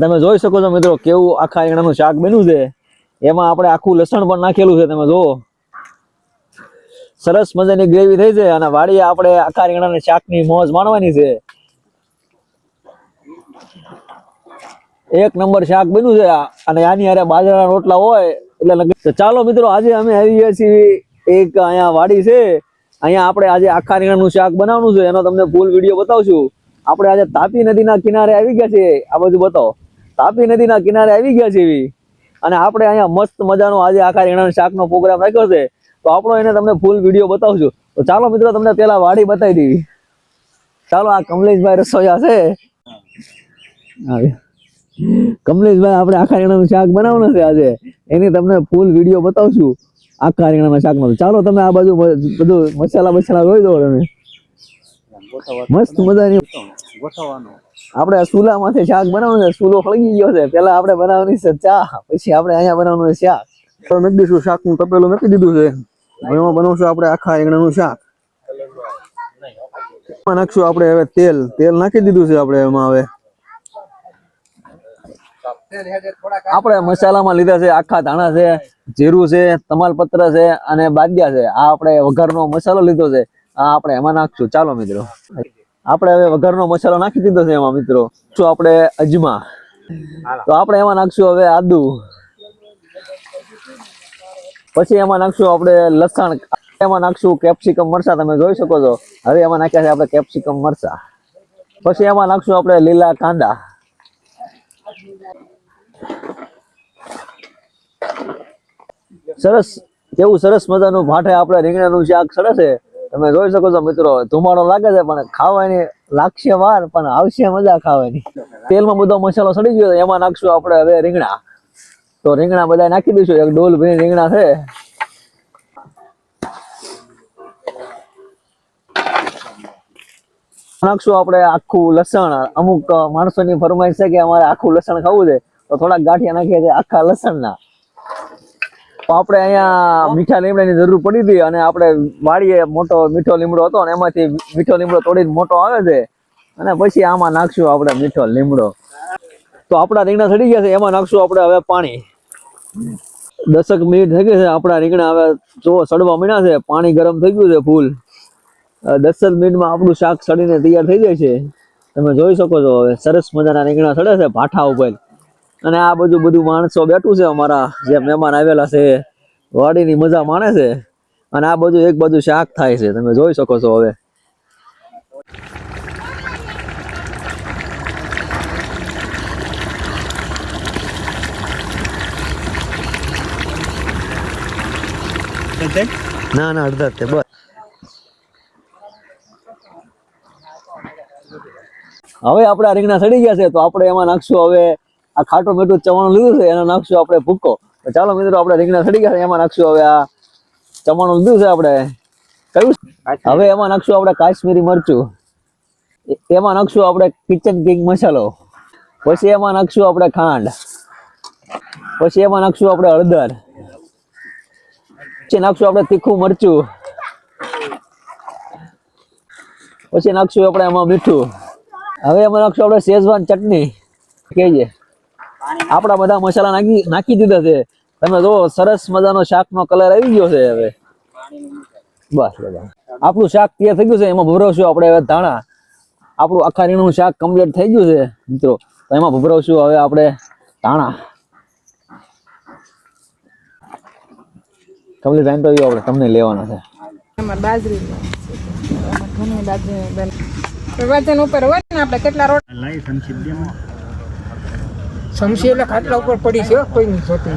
તમે જોઈ શકો છો મિત્રો કેવું આખા રીંગણાનું શાક બન્યું છે. એમાં આપણે આખું લસણ પણ નાખેલું છે તમે જુઓ. સરસ મજાની ગ્રેવી થઈ છે અને વાડીએ આપણે આખા રીંગણાના શાકની મોજ માણવાની છે. એક નંબર શાક બન્યું છે અને આની હારે બાજરાના રોટલા હોય એટલે ચાલો મિત્રો, આજે અમે આવી ગયા છીએ એક અહીંયા વાડી છે. અહીંયા આપણે આજે આખા રીંગણાનું શાક બનાવવાનું છે. એનો તમને ફૂલ વીડિયો બતાવશું. આપણે આજે તાપી નદીના કિનારે આવી ગયા છીએ. આ બધું બતાવો. તાપી નદીના કિનારે આવી ગયા છીએ અને આપણે અહીંયા મસ્ત મજાનો આજે આખા રીંગણાના શાકનો પ્રોગ્રામ રાખ્યો છે. તો આપણો એને તમને ફૂલ વીડિયો બતાવશું તો ચાલો મિત્રો, તમને પેલા વાડી બતાવી દેવી. ચાલો, આ કમલેશભાઈ રસોઈયા છે. કમલેશભાઈ, આપણે આખા રીંગણાનું શાક બનાવવાનું છે આજે. એની તમને ફૂલ વીડિયો બતાવશું. આખા રીંગણાના શાકનો. ચાલો, તમે આ બાજુ બધું મસાલા મસાલા જોઈ દો તમે મસ્ત મજાની આપણે આ ચૂલામાંથી શાક બનાવવાનું છે. ચૂલો ગયો છે. પેલા આપણે બનાવવાની છે ચા પછી આપણે અહીંયા બનાવવાનું છે શાક. તો મૂકી દઈશું શાકનું તપેલું મૂકી દીધું છે. એમાં બનાવશું આપણે આખા રીંગણાનું શાક. નાખશું આપણે હવે તેલ. તેલ નાખી દીધું છે આપણે એમાં હવે. આપણે મસાલામાં લીધા છે આખા ધાણા છે જીરું છે તમાલપત્ર છે અને બાદિયા છે. આ આપણે વઘારનો મસાલો લીધો છે. આપણે એમાં નાખશું. ચાલો મિત્રો. આપણે હવે વઘારનો મસાલો નાખી દીધો છે એમાં મિત્રો. શું આપણે અજમા? તો આપણે એમાં નાખશું હવે આદુ. પછી એમાં નાખશું આપણે લસણ. એમાં નાખશું કેપ્સિકમ મરચા. તમે જોઈ શકો છો. હવે એમાં નાખ્યા છે આપણે કેપ્સિકમ મરચા. પછી એમાં નાખશું આપણે લીલા કાંદા. સરસ. કેવું સરસ મજાનું ભાઠે આપણે રીંગણાનું શાક. સરસ છે. તમે જોઈ શકો છો મિત્રો, ધુમાડો લાગે છે, પણ ખાવાની લાગશે વાર, પણ આવશે મજા ખાવાની. તેલમાં બધો મસાલો સડી ગયો એમાં નાખશું આપણે હવે રીંગણા. તો રીંગણા બધા નાખી દઈશું, એક ડોલ ભરી રીંગણા છે. નાખશું આપણે આખું લસણ. અમુક માણસોની ફરમાઈશ છે કે અમારે આખું લસણ ખાવું છે, તો થોડાક ગાંઠિયા નાખીએ છીએ આખા લસણના. તો આપણે અહીંયા મીઠા લીમડાની જરૂર પડી હતી અને આપણે વાડીએ મોટો મીઠો લીમડો હતો અને એમાંથી મીઠો લીમડો તોડીને મોટો આવે છે. અને પછી આમાં નાખશું આપણે મીઠો લીમડો. તો આપણા રીંગણા સડી ગયા છે એમાં નાખશું આપણે હવે પાણી. દસક મિનિટ થઈ ગઈ છે આપણા રીંગણા હવે જો સડવા મીણા છે પાણી ગરમ થઈ ગયું છે ફૂલ. દસ જ મિનિટમાં આપણું શાક સડીને તૈયાર થઈ જાય છે. તમે જોઈ શકો છો હવે સરસ મજાના રીંગણા સડે છે ભાઠા ઉપર. અને આ બધું બધું માણસો બેઠું છે અમારા જે મહેમાન આવેલા છે, વાડીની મજા માણે છે. અને આ બધું એક બાજુ શાક થાય છે, તમે જોઈ શકો છો હવે. ના ના, અડધા તે, બસ. હવે આપણે આ રીંગણા સડી ગયા છે, તો આપણે એમાં નાખશું હવે આ ખાટું મીઠું ચવાણું લીધું છે એને નાખશું આપણે ભૂકો. તો ચાલો મિત્રો આપણે રીંગણા સડી ગયા એમાં નાખશું હવે આ ચવાણું લીધું છે આપણે. કયું? હવે એમાં નાખશું આપણે કાશ્મીરી મરચું. એમાં નાખશું આપણે કિચન કિંગ મસાલો. પછી એમાં નાખશું આપણે ખાંડ. પછી એમાં નાખશું આપણે હળદર. પછી નાખશું આપણે તીખું મરચું. પછી નાખશું આપણે એમાં મીઠું. હવે એમાં નાખશું આપણે શેઝવાન ચટણી. કહેજે. આપણા બધા મસાલા નાખી નાખી દીધા છે. તમે જો સરસ મજાનો શાકનો કલર આવી ગયો છે હવે. બસ બધા આપણું શાક તૈયાર થઈ ગયું છે એમાં ભભરાવશું આપણે હવે ધાણા. આપણું આખા રીંગણનું શાક કમ્પ્લીટ થઈ ગયું છે મિત્રો. તો એમાં ભભરાવશું હવે આપણે ધાણા. કમ્પ્લીટ ટાઈમ તો આવ્યો આપણે તમને લેવાના છે. એમાં બાજરી. એમાં બાજરી વજન ઉપર હોય ને આપણે કેટલા રોટ સમસી એટલે ખાટલા ઉપર પડી છે કોઈ નહીં જોતું